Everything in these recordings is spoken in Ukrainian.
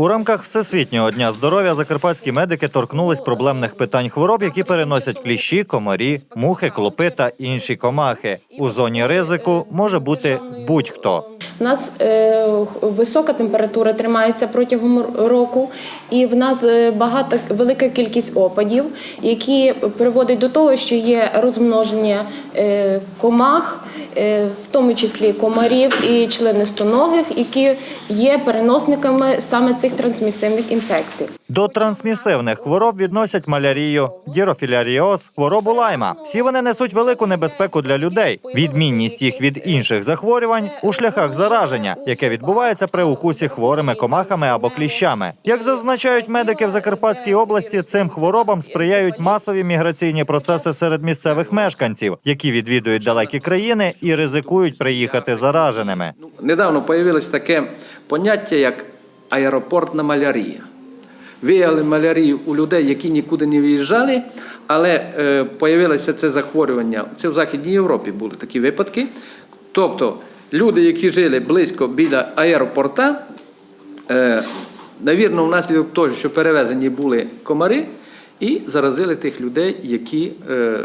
У рамках Всесвітнього дня здоров'я закарпатські медики торкнулись проблемних питань хвороб, які переносять кліщі, комарі, мухи, клопи та інші комахи. У зоні ризику може бути будь-хто. У нас е, висока температура тримається протягом року, і в нас е, багата велика кількість опадів, які приводять до того, що є розмноження е, комах, е, в тому числі комарів і членистоногих, які є переносниками саме цих трансмісивних інфекцій. До трансмісивних хвороб відносять малярію, дірофіляріоз, хворобу лайма. Всі вони несуть велику небезпеку для людей. Відмінність їх від інших захворювань у шляхах зараження, яке відбувається при укусі хворими комахами або кліщами. Як зазначають медики в Закарпатській області, цим хворобам сприяють масові міграційні процеси серед місцевих мешканців, які відвідують далекі країни і ризикують приїхати зараженими. Недавно появилось таке поняття, як аеропортна малярія. Виявили малярію у людей, які нікуди не виїжджали, але е, появилося це захворювання. Це в Західній Європі були такі випадки. Тобто люди, які жили близько біля аеропорта, е, навірно, внаслідок того, що перевезені були комари, і заразили тих людей, які е,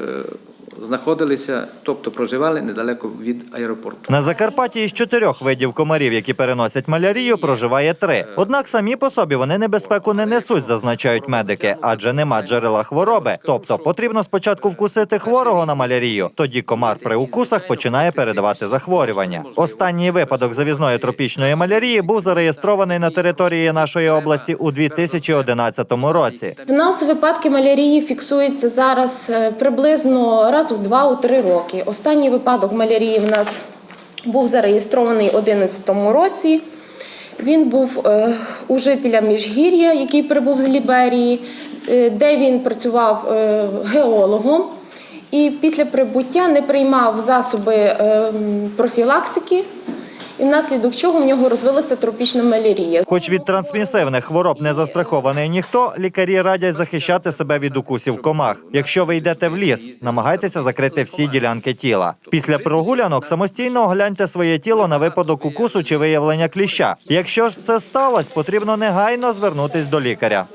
знаходилися, тобто проживали недалеко від аеропорту. На Закарпатті із чотирьох видів комарів, які переносять малярію, проживає три. Однак самі по собі вони небезпеку не несуть, зазначають медики, адже нема джерела хвороби. Тобто потрібно спочатку вкусити хворого на малярію, тоді комар при укусах починає передавати захворювання. Останній випадок завізної тропічної малярії був зареєстрований на території нашої області у 2011 році. В нас випадки малярії фіксуються зараз е, приблизно раз два у три роки. Останній випадок малярії в нас був зареєстрований у 2011 році. Він був е, у жителя Міжгір'я, який прибув з Ліберії, е, де він працював е, геологом. І після прибуття не приймав засоби профілактики, і внаслідок чого в нього розвилася тропічна малярія. Хоч від трансмісивних хвороб не застрахований ніхто, лікарі радять захищати себе від укусів комах. Якщо ви йдете в ліс, намагайтеся закрити всі ділянки тіла. Після прогулянок самостійно огляньте своє тіло на випадок укусу чи виявлення кліща. Якщо ж це сталося, потрібно негайно звернутись до лікаря.